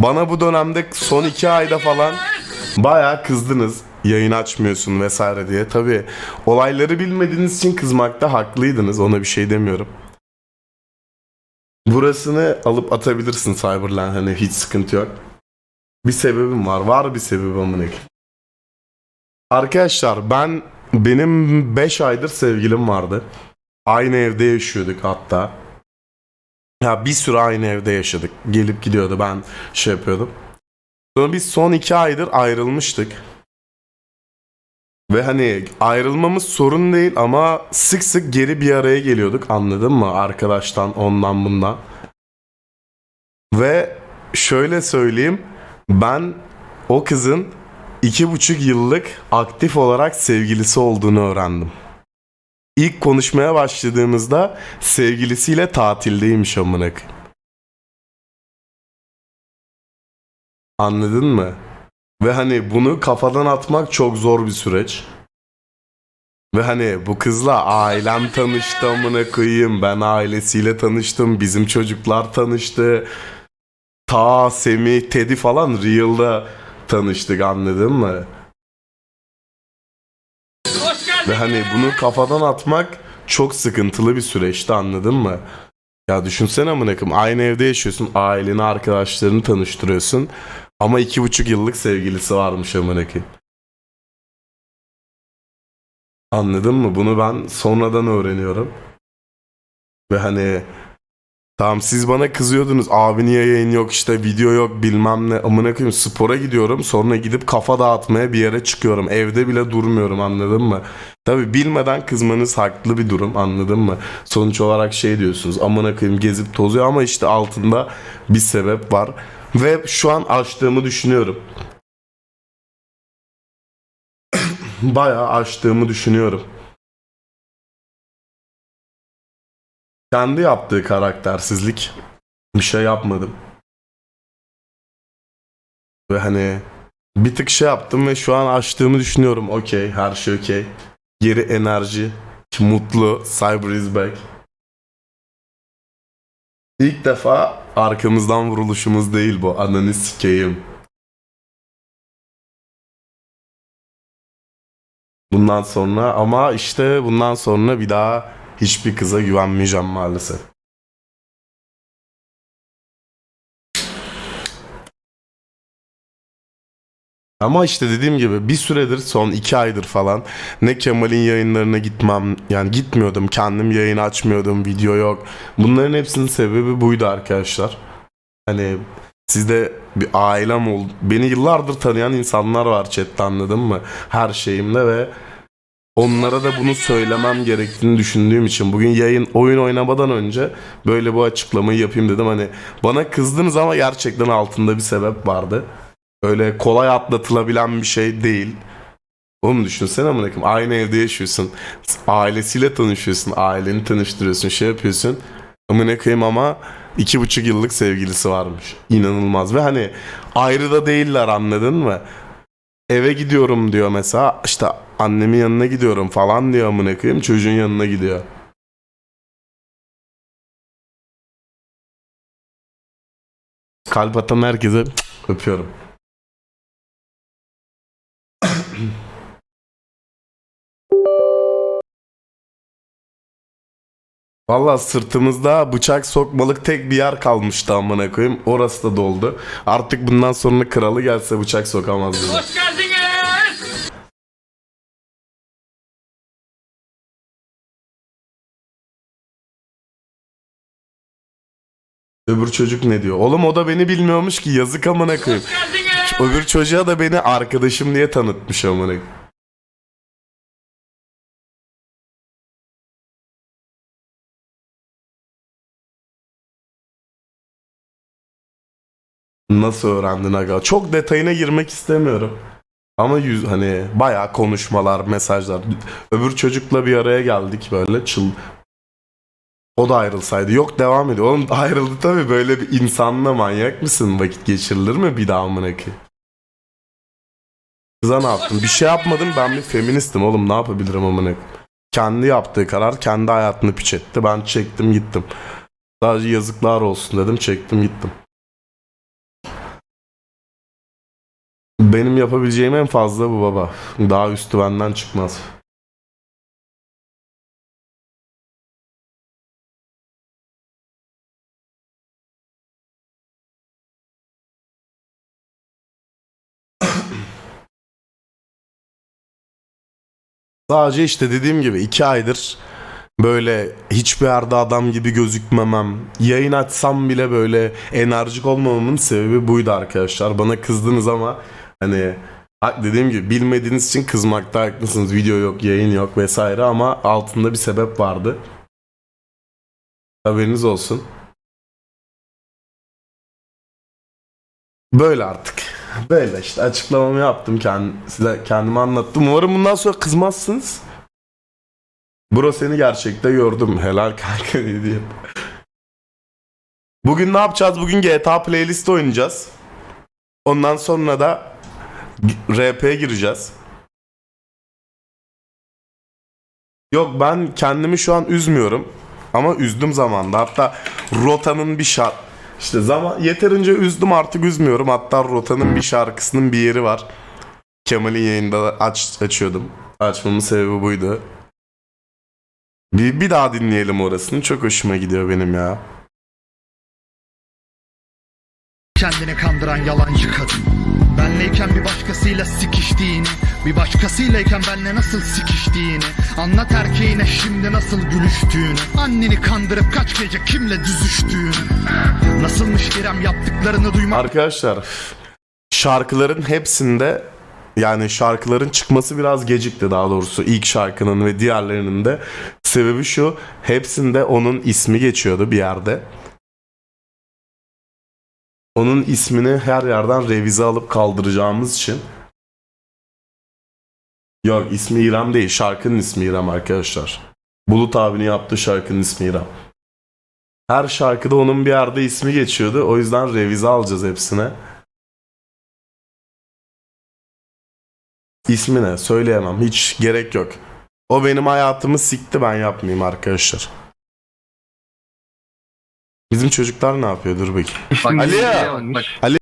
Bana bu dönemde son iki ayda falan bayağı kızdınız. Yayın açmıyorsun vesaire diye. Tabi olayları bilmediğiniz için kızmakta haklıydınız. Ona bir şey demiyorum. Burasını alıp atabilirsin Cyberland hani hiç sıkıntı yok. Bir sebebim var. Var bir sebebi amına. Arkadaşlar ben benim 5 aydır sevgilim vardı. Aynı evde yaşıyorduk hatta. Ya bir süre aynı evde yaşadık. Gelip gidiyordu ben şey yapıyordum. Sonra biz son iki aydır ayrılmıştık. Ve hani ayrılmamız sorun değil ama sık sık geri bir araya geliyorduk anladın mı? Arkadaştan ondan bundan. Ve şöyle söyleyeyim ben o kızın iki buçuk yıllık aktif olarak sevgilisi olduğunu öğrendim. İlk konuşmaya başladığımızda sevgilisiyle tatildeymiş amına koyayım. Anladın mı? Ve hani bunu kafadan atmak çok zor bir süreç. Ve hani bu kızla ailem tanıştı amına koyayım. Ben ailesiyle tanıştım. Bizim çocuklar tanıştı. Ta Semih, Teddy falan Real'da tanıştık anladın mı? Ve hani bunu kafadan atmak çok sıkıntılı bir süreçti anladın mı? Ya düşünsene amına koyayım aynı evde yaşıyorsun aileni arkadaşlarını tanıştırıyorsun ama iki buçuk yıllık sevgilisi varmış amına koyayım. Anladın mı? Bunu ben sonradan öğreniyorum. Ve hani tamam siz bana kızıyordunuz abi niye yayın yok işte video yok bilmem ne amına koyayım spora gidiyorum sonra gidip kafa dağıtmaya bir yere çıkıyorum evde bile durmuyorum anladın mı? Tabi bilmeden kızmanız haklı bir durum anladın mı? Sonuç olarak şey diyorsunuz amına koyayım gezip tozuyor ama işte altında bir sebep var. Ve şu an açtığımı düşünüyorum. Bayağı açtığımı düşünüyorum. Kendi yaptığı karaktersizlik. Bir şey yapmadım. Ve hani bir tık şey yaptım ve şu an açtığımı düşünüyorum. Okey, her şey okey. Geri enerji, mutlu, Cyber is back. İlk defa arkamızdan vuruluşumuz değil bu. Ananı sikeyim. Bundan sonra ama işte bundan sonra bir daha hiçbir kıza güvenmeyeceğim maalesef. Ama işte dediğim gibi bir süredir son iki aydır falan ne Kemal'in yayınlarına gitmem yani gitmiyordum kendim yayın açmıyordum video yok. Bunların hepsinin sebebi buydu arkadaşlar. Hani sizde bir ailem oldu. Beni yıllardır tanıyan insanlar var chatte anladın mı? Her şeyimde ve onlara da bunu söylemem gerektiğini düşündüğüm için bugün yayın oyun oynamadan önce böyle bu açıklamayı yapayım dedim. Hani bana kızdınız ama gerçekten altında bir sebep vardı. Öyle kolay atlatılabilen bir şey değil. Oğlum düşünsene amına koyayım. Aynı evde yaşıyorsun. Ailesiyle tanışıyorsun. Aileni tanıştırıyorsun. Şey yapıyorsun. Amına koyayım ama iki buçuk yıllık sevgilisi varmış. İnanılmaz. Ve hani ayrı da değiller anladın mı? Eve gidiyorum diyor mesela. İşte annemin yanına gidiyorum falan diyor amına koyayım. Çocuğun yanına gidiyor. Kalp atan herkese öpüyorum. Valla sırtımızda bıçak sokmalık tek bir yer kalmıştı amına koyayım. Orası da doldu. Artık bundan sonra kralı gelse bıçak sokamaz. Hoş geldiniz. Öbür çocuk ne diyor? Oğlum o da beni bilmiyormuş ki yazık amına koyayım. Öbür çocuğa da beni arkadaşım diye tanıtmış amına koyayım. Nasıl öğrendin aga? Çok detayına girmek istemiyorum. Ama yüz hani bayağı konuşmalar, mesajlar. Öbür çocukla bir araya geldik böyle çıl. O da ayrılsaydı. Yok devam ediyor. Oğlum ayrıldı tabii böyle bir insanla manyak mısın? Vakit geçirilir mi bir daha amına ki? Kıza ne yaptım? Bir şey yapmadım ben bir feministim oğlum ne yapabilirim amına Kendi yaptığı karar kendi hayatını piç etti. Ben çektim gittim. Sadece yazıklar olsun dedim çektim gittim. Benim yapabileceğim en fazla bu baba. Daha üstü benden çıkmaz. Sadece işte dediğim gibi iki aydır böyle hiçbir yerde adam gibi gözükmemem, yayın açsam bile böyle enerjik olmamamın sebebi buydu arkadaşlar. Bana kızdınız ama hani ha- dediğim gibi bilmediğiniz için kızmakta haklısınız. Video yok, yayın yok vesaire ama altında bir sebep vardı. Haberiniz olsun. Böyle artık. Böyle işte açıklamamı yaptım kend, size kendimi anlattım. Umarım bundan sonra kızmazsınız. Bro seni gerçekte gördüm. Helal kanka ne diyeyim. Bugün ne yapacağız? Bugün GTA playlist oynayacağız. Ondan sonra da RP'ye gireceğiz. Yok ben kendimi şu an üzmüyorum. Ama üzdüm zamanda. Hatta Rota'nın bir şarkı... İşte zaman yeterince üzdüm artık üzmüyorum. Hatta Rota'nın bir şarkısının bir yeri var. Kemal'in yayında da aç, açıyordum. Açmamın sebebi buydu. Bir, bir daha dinleyelim orasını. Çok hoşuma gidiyor benim ya. Kendini kandıran yalancı kadın Benleyken bir başkasıyla sikiştiğini Bir başkasıyleyken benle nasıl sikiştiğini Anlat erkeğine şimdi nasıl gülüştüğünü Anneni kandırıp kaç gece kimle düzüştüğünü. Nasılmış İrem yaptıklarını duymak? Arkadaşlar şarkıların hepsinde yani şarkıların çıkması biraz gecikti daha doğrusu ilk şarkının ve diğerlerinin de. Sebebi şu hepsinde onun ismi geçiyordu bir yerde. Onun ismini her yerden revize alıp kaldıracağımız için Yok ismi İrem değil şarkının ismi İrem arkadaşlar. Bulut abinin yaptığı şarkının ismi İrem. Her şarkıda onun bir yerde ismi geçiyordu. O yüzden revize alacağız hepsine. İsmi ne? Söyleyemem. Hiç gerek yok. O benim hayatımı sikti ben yapmayayım arkadaşlar. Bizim çocuklar ne yapıyor? Dur bakayım. Bak, Ali ya! Ali. Ali